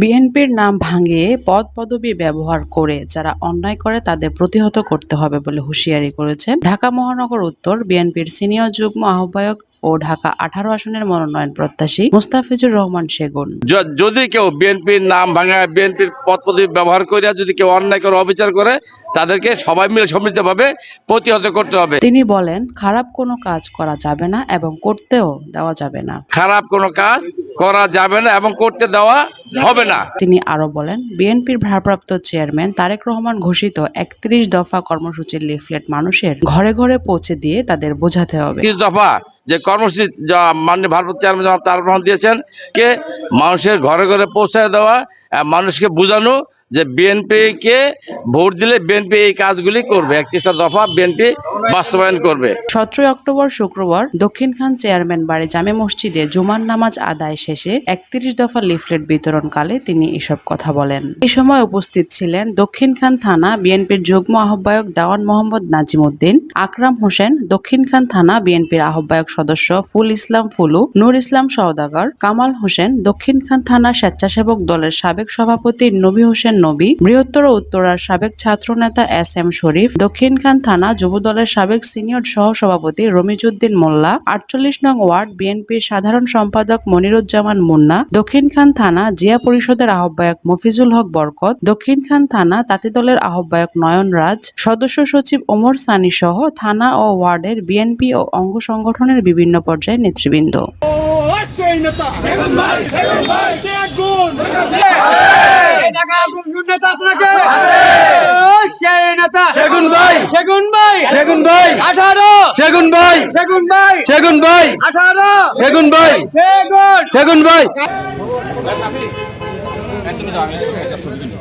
বিএনপির নাম ভাঙিয়ে পদ পদবি ব্যবহার করে যারা অন্যায় করে তাদের প্রতিহত করতে হবে বলে হুঁশিয়ারি করেছে ঢাকা মহানগর উত্তর বিএনপির সিনিয়র যুগ্ম আহ্বায়ক ও ঢাকা আঠারো আসনের মনোনয়ন প্রত্যাশী মুস্তাফিজুর রহমান সেগুন। যদি কেউ বিএনপির নাম ভাঙায় বিএনপির পদ পদবি ব্যবহার করে যদি কেউ অন্যায় করে অবিচার করে তাদেরকে সবাই মিলে সম্মিলিতভাবে প্রতিহত করতে হবে। তিনি বলেন খারাপ কোনো কাজ করা যাবে না এবং করতেও দেওয়া যাবে না। খারাপ কোনো কাজ করা যাবে না এবং করতে দেওয়া হবে না। তিনি আরও বলেন বিএনপির ভারপ্রাপ্ত চেয়ারম্যান তারেক রহমান ঘোষিত একত্রিশ দফা কর্মসূচির লিফলেট মানুষের ঘরে ঘরে পৌঁছে দিয়ে তাদের বোঝাতে হবে। দফা যে কর্মসূচি যা মাননীয় ভারপ্রাপ্ত চেয়ারম্যান জনাব তার দিয়েছেন, কে মানুষের ঘরে ঘরে পৌঁছায় দেওয়া মানুষকে বোঝানো যে বিএনপি কে ভোট দিলে বিএনপি এই কাজগুলি করবে। একত্রিশটা দফা বিএনপি বাস্তবায়ন করবে। সতেরোই অক্টোবর শুক্রবার দক্ষিণ খান চেয়ারম্যান বাড়ি জামে মসজিদে জুমার নামাজ আদায় শেষে একত্রিশ দফা লিফলেট বিতরণকালে তিনি এসব কথা বলেন। এই সময় উপস্থিত ছিলেন দক্ষিণ খান থানা বিএনপির যুগ্ম আহ্বায়ক দাওয়ান মোহাম্মদ নাজিম উদ্দিন আকরাম হোসেন, দক্ষিণ খান থানা বিএনপির আহ্বায়ক সদস্য ফুল ইসলাম ফুলু, নূর ইসলাম সওদাগর, কামাল হোসেন, দক্ষিণ খান থানা স্বেচ্ছাসেবক দলের সাবেক সভাপতি নবী হোসেন নবী, বৃহত্তর উত্তরার সাবেক ছাত্রনেতা এস এম শরীফ, দক্ষিণ খান থানা যুব দলের সাবেক সিনিয়র সহ সভাপতি রমিজউদ্দিন মোল্লা, আটচল্লিশ নং ওয়ার্ড বিএনপির সাধারণ সম্পাদক মনিরুজ্জামান মুন্না, দক্ষিণ খান থানা জিয়া পরিষদের আহ্বায়ক মফিজুল হক বরকত, দক্ষিণ খান থানা তাঁতি দলের আহ্বায়ক নয়ন রাজ, সদস্য সচিব ওমর সানি সহ থানা ও ওয়ার্ডের বিএনপি ও অঙ্গ সংগঠনের বিভিন্ন পর্যায়ে নেতৃবৃন্দ সেই নেতা সেগুন ভাই সেগুন ভাই সেগুন টাকা গুন নেতা আপনাকে সেই নেতা। সেগুন ভাই। সেগুন ভাই। সেগুন ভাই। আঠারো। সেগুন ভাই। সেগুন ভাই। সেগুন ভাই। আঠারো। সেগুন ভাই। সেগুন। সেগুন ভাই। তুমি যাও আমি একটা ছবি তুলি।